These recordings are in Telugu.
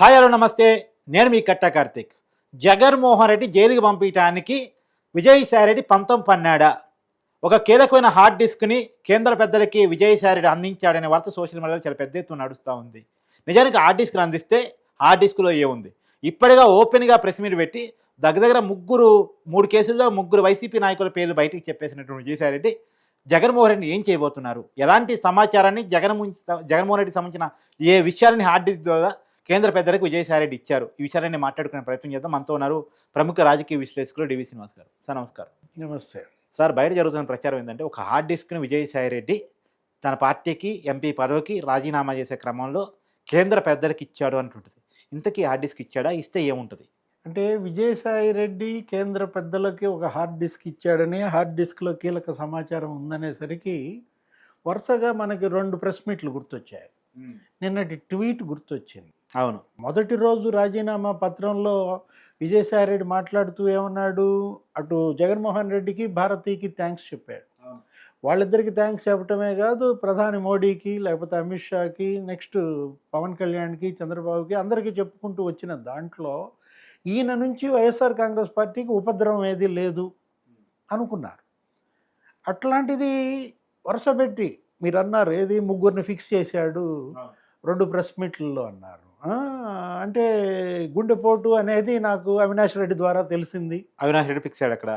హాయ్ హలో నమస్తే. నేను మీ కట్ట కార్తిక్. జగన్మోహన్ రెడ్డి జైలుకి పంపించడానికి విజయసాయిరెడ్డి పంతం పన్నాడా? ఒక కీలకమైన హార్డ్ డిస్క్ని కేంద్ర పెద్దలకి విజయసాయిరెడ్డి అందించాడనే వార్త సోషల్ మీడియాలో చాలా పెద్ద ఎత్తున నడుస్తూ ఉంది. నిజానికి హార్డ్ డిస్క్ని అందిస్తే హార్డ్ డిస్క్లో ఏముంది ఇప్పటిగా ఓపెన్గా ప్రెస్ మీట్ పెట్టి దగ్గర దగ్గర ముగ్గురు మూడు కేసుల్లో ముగ్గురు వైసీపీ నాయకుల పేర్లు బయటికి చెప్పేసినటువంటి విజయసాయిరెడ్డి జగన్మోహన్ రెడ్డి ఏం చేయబోతున్నారు? ఎలాంటి సమాచారాన్ని జగన్మోహన్ జగన్మోహన్ రెడ్డి సంబంధించిన ఏ విషయాలని హార్డ్ డిస్క్ ద్వారా కేంద్ర పెద్దలకు విజయసాయి రెడ్డి ఇచ్చారు. ఈ విషయాన్ని మాట్లాడుకునే ప్రయత్నం చేద్దాం. మనతో ఉన్నారు ప్రముఖ రాజకీయ విశ్లేషకులు డివి శ్రీనివాస్ గారు. సార్ నమస్కారం. నమస్తే. సార్ బయట జరుగుతున్న ప్రచారం ఏంటంటే ఒక హార్డ్ డిస్క్ని విజయసాయి రెడ్డి తన పార్టీకి ఎంపీ పదవికి రాజీనామా చేసే క్రమంలో కేంద్ర పెద్దలకు ఇచ్చాడు అంటుంటుంది. ఇంతకీ హార్డ్ డిస్క్ ఇచ్చాడా? ఇస్తే ఏముంటుంది? అంటే విజయసాయి రెడ్డి కేంద్ర పెద్దలకి ఒక హార్డ్ డిస్క్ ఇచ్చాడని హార్డ్ డిస్క్లో కీలక సమాచారం ఉందనేసరికి వరుసగా మనకి రెండు ప్రెస్ మీట్లు గుర్తొచ్చాయి. నిన్నటి ట్వీట్ గుర్తొచ్చింది. అవును. మొదటి రోజు రాజీనామా పత్రంలో విజయసాయి రెడ్డి మాట్లాడుతూ ఏమన్నాడు? అటు జగన్మోహన్ రెడ్డికి భారతీకి థ్యాంక్స్ చెప్పాడు. వాళ్ళిద్దరికి థ్యాంక్స్ చెప్పడమే కాదు ప్రధాని మోడీకి లేకపోతే అమిత్ షాకి నెక్స్ట్ పవన్ కళ్యాణ్కి చంద్రబాబుకి అందరికీ చెప్పుకుంటూ వచ్చిన దాంట్లో ఈయన నుంచి వైఎస్ఆర్ కాంగ్రెస్ పార్టీకి ఉపద్రవం ఏది లేదు అనుకున్నారు. అట్లాంటిది వరుస పెట్టి మీరు అన్నారు ఏది ముగ్గురిని ఫిక్స్ చేశాడు. రెండు ప్రెస్ మీట్లలో అన్నారు. అంటే గుండెపోటు అనేది నాకు అవినాష్ రెడ్డి ద్వారా తెలిసింది. అవినాష్ రెడ్డి ఫిక్స్ అయ్యాడు అక్కడ.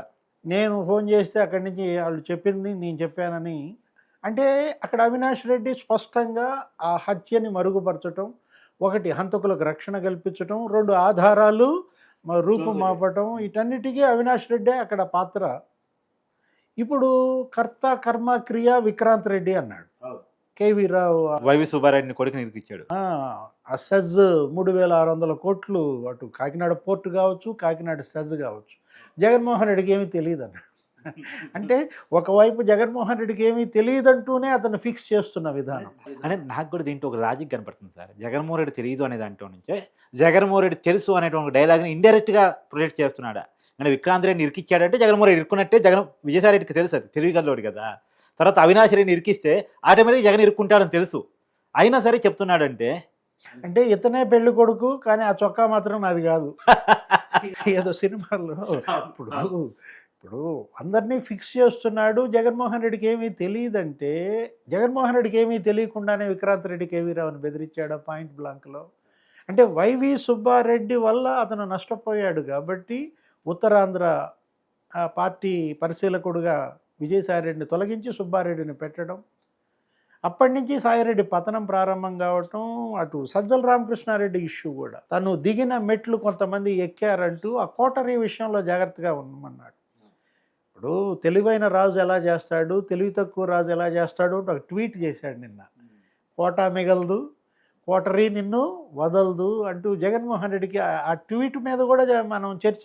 నేను ఫోన్ చేస్తే అక్కడి నుంచి వాళ్ళు చెప్పింది నేను చెప్పానని. అంటే అక్కడ అవినాష్ రెడ్డి స్పష్టంగా ఆ హత్యని మరుగుపరచటం ఒకటి హంతకులకు రక్షణ కల్పించటం రెండు ఆధారాలు మ- రూపుమాపటం వీటన్నిటికీ అవినాష్ రెడ్డే అక్కడ పాత్ర. ఇప్పుడు కర్త కర్మ క్రియ విక్రాంత్ రెడ్డి అన్నాడు. కేవీ రావు వైవి సుబ్బారెడ్డిని కొడుకుని ఇరికిచ్చాడు ఆ, సెజ్ మూడు వేల ఆరు వందల కోట్లు అటు కాకినాడ పోర్టు కావచ్చు కాకినాడ సెజ్ కావచ్చు. జగన్మోహన్ రెడ్డికి ఏమీ తెలియదు అన్నాడు. అంటే ఒకవైపు జగన్మోహన్ రెడ్డికి ఏమీ తెలియదంటూనే అతను ఫిక్స్ చేస్తున్న విధానం. అంటే నాకు కూడా దీంట్లో ఒక లాజిక్ కనపడుతుంది సార్. జగన్మోహన్ రెడ్డి తెలియదు అనే దాంట్లో నుంచే జగన్మోహన్ రెడ్డి తెలుసు అనేటువంటి డైలాగ్ని ఇండైరెక్ట్గా ప్రొజెక్ట్ చేస్తున్నాడా? అంటే విక్రాంత్ రెడ్డిని ఇరికిచ్చాడంటే జగన్మోహన్ రెడ్డి ఇరుక్కున్నట్టే జగన్ విజయసాయి రెడ్డికి తెలుసు అది తెలివిగల్లోడు కదా. తర్వాత అవినాష్ రెడ్డిని ఇరికిస్తే ఆటోమేటిక్గా జగన్ ఇరుక్కుంటాడని తెలుసు. అయినా సరే చెప్తున్నాడంటే అంటే ఇతనే పెళ్ళి కొడుకు కానీ ఆ చొక్కా మాత్రం నాది కాదు. ఏదో సినిమాల్లో ఇప్పుడు ఇప్పుడు అందరినీ ఫిక్స్ చేస్తున్నాడు జగన్మోహన్ రెడ్డికి ఏమీ తెలియదంటే జగన్మోహన్ రెడ్డికి ఏమీ తెలియకుండానే విక్రాంత్ రెడ్డి కేవీ రావుని బెదిరించాడు పాయింట్ బ్లాంక్లో? అంటే వైవి సుబ్బారెడ్డి వల్ల అతను నష్టపోయాడు కాబట్టి ఉత్తరాంధ్ర పార్టీ పరిశీలకుడుగా విజయసాయిరెడ్డిని తొలగించి సుబ్బారెడ్డిని పెట్టడం అప్పటి నుంచి సాయిరెడ్డి పతనం ప్రారంభం కావటం అటు సజ్జల రామకృష్ణారెడ్డి ఇష్యూ కూడా. తను దిగిన మెట్లు కొంతమంది ఎక్కారంటూ ఆ కోటరీ విషయంలో జాగ్రత్తగా ఉండమన్నాడు. ఇప్పుడు తెలివైన రాజు ఎలా చేస్తాడు తెలివి తక్కువ రాజు ఎలా చేస్తాడు ఒక ట్వీట్ చేశాడు నిన్న. కోటా మిగలదు కోటరీ నిన్ను వదలదు అంటూ జగన్మోహన్ రెడ్డికి ఆ- ట్వీట్ మీద కూడా మనం చర్చ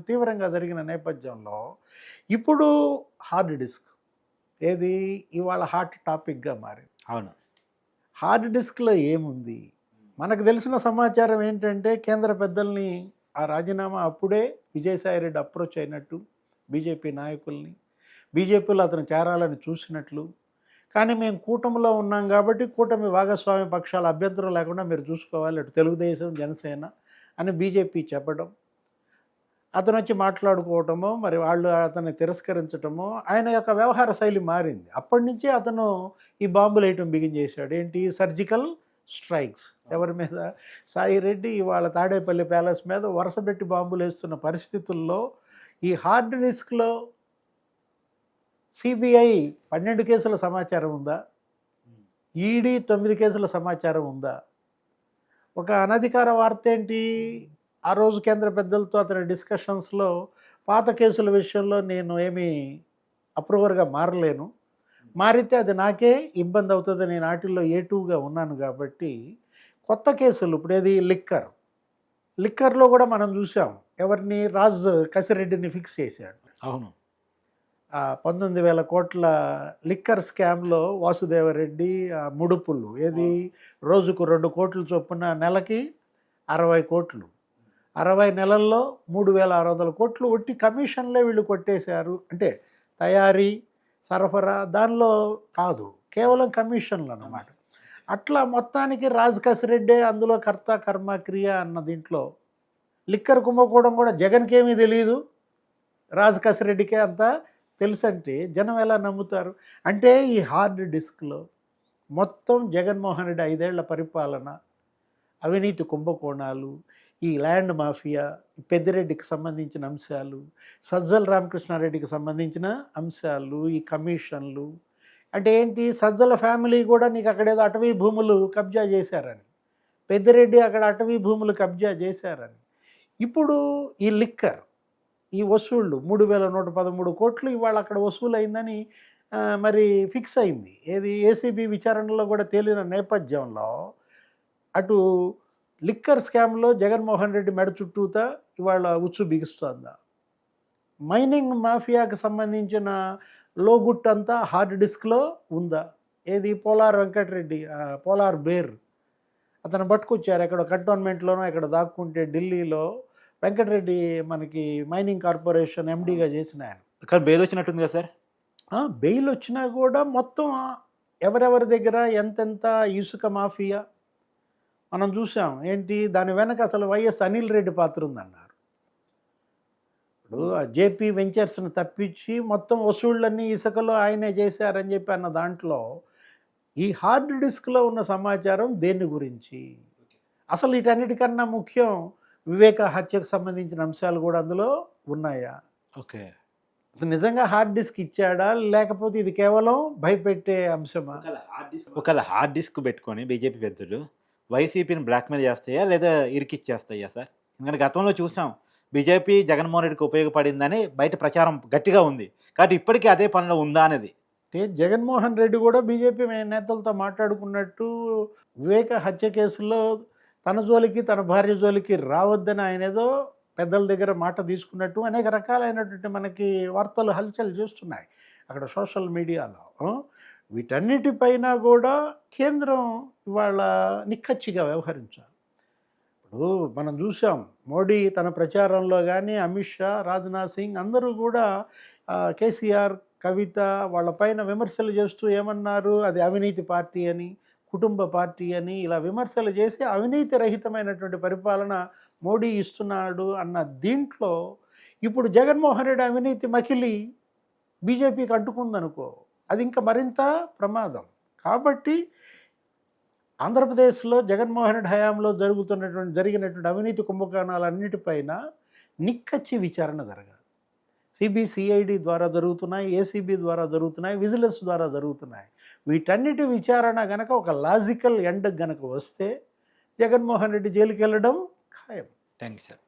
తీవ్రంగా జరిగిన నేపథ్యంలో ఇప్పుడు హార్డ్ డిస్క్. ఏది? ఇవాళ హాట్ టాపిక్గా మారింది. అవును. హార్డ్ డిస్క్లో ఏముంది? మనకు తెలిసిన సమాచారం ఏంటంటే కేంద్ర పెద్దల్ని ఆ రాజీనామా అప్పుడే విజయసాయిరెడ్డి అప్రోచ్ అయినట్టు బీజేపీ నాయకుల్ని బీజేపీలో అతను చేరాలని చూసినట్లు. కానీ మేము కూటమిలో ఉన్నాం కాబట్టి కూటమి భాగస్వామ్య పక్షాల అభ్యంతరం లేకుండా మీరు చూసుకోవాలి. అటు తెలుగుదేశం జనసేన అని బీజేపీ చెప్పడం అతను వచ్చి మాట్లాడుకోవటమో మరి వాళ్ళు అతన్ని తిరస్కరించటమో ఆయన యొక్క వ్యవహార శైలి మారింది. అప్పటి నుంచి అతను ఈ బాంబులు వేయటం బిగిన్ చేశాడు. ఏంటి? Surgical strikes. ఎవరి మీద? సాయి రెడ్డి ఇవాళ తాడేపల్లి ప్యాలెస్ మీద వరుసపెట్టి బాంబులు వేస్తున్న పరిస్థితుల్లో ఈ హార్డ్ డిస్క్లో సిబిఐ పన్నెండు కేసుల సమాచారం ఉందా? ఈడీ తొమ్మిది కేసుల సమాచారం ఉందా? ఒక అనధికార వార్త ఏంటి? ఆ రోజు కేంద్ర పెద్దలతో అతని డిస్కషన్స్లో పాత కేసుల విషయంలో నేను ఏమీ అప్రూవర్గా మారలేను. మారితే అది నాకే ఇబ్బంది అవుతుంది నేను వాటిల్లో ఏ టూగా ఉన్నాను కాబట్టి కొత్త కేసులు ఇప్పుడు ఏది లిక్కర్. లిక్కర్లో కూడా మనం చూసాం ఎవరిని రాజ్ కసిరెడ్డిని ఫిక్స్ చేశాడు. అవును. ఆ పంతొమ్మిది వేల కోట్ల లిక్కర్ స్కామ్లో వాసుదేవరెడ్డి ముడుపులు ఏది రోజుకు రెండు కోట్లు చొప్పున నెలకి అరవై కోట్లు. అరవై నెలల్లో మూడు వేల ఆరు వందల కోట్లు ఒట్టి కమిషన్లే వీళ్ళు కొట్టేశారు. అంటే తయారీ సరఫరా దానిలో కాదు కేవలం కమిషన్లు అన్నమాట. అట్లా మొత్తానికి రాజ్ రెడ్డే అందులో కర్త కర్మ క్రియ అన్న దీంట్లో లిక్కర్ కుంభకోణం కూడా జగన్కి ఏమీ తెలియదు రాజ్ రెడ్డికే అంతా తెలుసంటే జనం ఎలా నమ్ముతారు? అంటే ఈ హార్డ్ డిస్క్లో మొత్తం జగన్మోహన్ రెడ్డి ఐదేళ్ళ పరిపాలన అవినీతి కుంభకోణాలు ఈ ల్యాండ్ మాఫియా ఈ పెద్దిరెడ్డికి సంబంధించిన అంశాలు సజ్జల రామకృష్ణారెడ్డికి సంబంధించిన అంశాలు ఈ కమిషన్లు. అంటే ఏంటి? సజ్జల ఫ్యామిలీ కూడా నీకు అక్కడేదో అటవీ భూములు కబ్జా చేశారని. పెద్దిరెడ్డి అక్కడ అటవీ భూములు కబ్జా చేశారని. ఇప్పుడు ఈ లిక్కర్ ఈ వసూళ్ళు మూడు వేల నూట పదమూడు కోట్లు ఇవాళ అక్కడ వసూలు అయిందని మరి ఫిక్స్ అయింది. ఏది? ఏసీబీ విచారణలో కూడా తేలిన నేపథ్యంలో అటు లిక్కర్ స్కామ్లో జగన్మోహన్ రెడ్డి మెడ చుట్టూతా ఇవాళ ఉచ్చు బిగుస్తోందా? మైనింగ్ మాఫియాకి సంబంధించిన లోగుట్ అంతా హార్డ్ డిస్క్లో ఉందా? ఏది పోలార్ వెంకటరెడ్డి పోలార్ బేర్? అతను పట్టుకొచ్చారు ఎక్కడ కంటోన్మెంట్లోనో ఎక్కడ దాక్కుంటే ఢిల్లీలో. వెంకటరెడ్డి మనకి మైనింగ్ కార్పొరేషన్ ఎండీగా చేసిన ఆయన. కానీ బెయిల్ వచ్చినట్టుంది కదా సార్? బెయిల్ వచ్చినా కూడా మొత్తం ఎవరెవరి దగ్గర ఎంతెంత ఇసుక మాఫియా? మనం చూసాం ఏంటి? దాని వెనక అసలు వైఎస్ అనిల్ రెడ్డి పాత్ర ఉందన్నారు. ఇప్పుడు ఆ జేపీ వెంచర్స్ని తప్పించి మొత్తం వసూళ్ళన్నీ ఇసుకలో ఆయనే చేశారని చెప్పి అన్న దాంట్లో ఈ హార్డ్ డిస్క్లో ఉన్న సమాచారం దేని గురించి? అసలు వీటన్నిటికన్నా ముఖ్యం వివేక హత్యకు సంబంధించిన అంశాలు కూడా అందులో ఉన్నాయా? ఓకే. నిజంగా హార్డ్ డిస్క్ ఇచ్చాడా? లేకపోతే ఇది కేవలం భయపెట్టే అంశమా? ఒకవేళ హార్డ్ డిస్క్ పెట్టుకొని బీజేపీ పెద్దలు వైసీపీని బ్లాక్మెయిల్ చేస్తాయా లేదా ఇరికిచ్చేస్తాయా సార్? ఎందుకంటే గతంలో చూసాం బీజేపీ జగన్మోహన్ రెడ్డికి ఉపయోగపడిందని బయట ప్రచారం గట్టిగా ఉంది. కాబట్టి ఇప్పటికీ అదే పనిలో ఉందా అనేది. అంటే జగన్మోహన్ రెడ్డి కూడా బీజేపీ నేతలతో మాట్లాడుకున్నట్టు వివేక హత్య కేసులో తన జోలికి తన భార్య జోలికి రావద్దని ఆయన ఏదో పెద్దల దగ్గర మాట తీసుకున్నట్టు అనేక రకాలైనటువంటి మనకి వార్తలు హల్చల్ చేస్తున్నాయి. అక్కడ సోషల్ మీడియాలో వీటన్నిటిపైన కూడా కేంద్రం ఇవాళ నిక్కచ్చిగా వ్యవహరించాలి. ఇప్పుడు మనం చూసాం మోడీ తన ప్రచారంలో కానీ అమిత్ షా రాజ్నాథ్ సింగ్ అందరూ కూడా కేసీఆర్ కవిత వాళ్ళపైన విమర్శలు చేస్తూ ఏమన్నారు? అది అవినీతి పార్టీ అని కుటుంబ పార్టీ అని ఇలా విమర్శలు చేసి అవినీతి రహితమైనటువంటి పరిపాలన మోడీ ఇస్తున్నాడు అన్న దీంట్లో ఇప్పుడు జగన్మోహన్ రెడ్డి అవినీతి మకిలి బీజేపీకి అంటుకుందనుకో అది ఇంకా మరింత ప్రమాదం. కాబట్టి ఆంధ్రప్రదేశ్లో జగన్మోహన్ రెడ్డి హయాంలో జరుగుతున్నటువంటి జరిగినటువంటి అవినీతి కుంభకోణాలన్నిటిపైన నిక్కచ్చి విచారణ జరగాలి. సిబిసిఐడి ద్వారా జరుగుతున్నాయి ఏసీబీ ద్వారా జరుగుతున్నాయి విజిలెన్స్ ద్వారా జరుగుతున్నాయి. వీటన్నిటి విచారణ గనక ఒక లాజికల్ ఎండ్ గనక వస్తే జగన్మోహన్ రెడ్డి జైలుకి వెళ్ళడం ఖాయం. Thank you sir.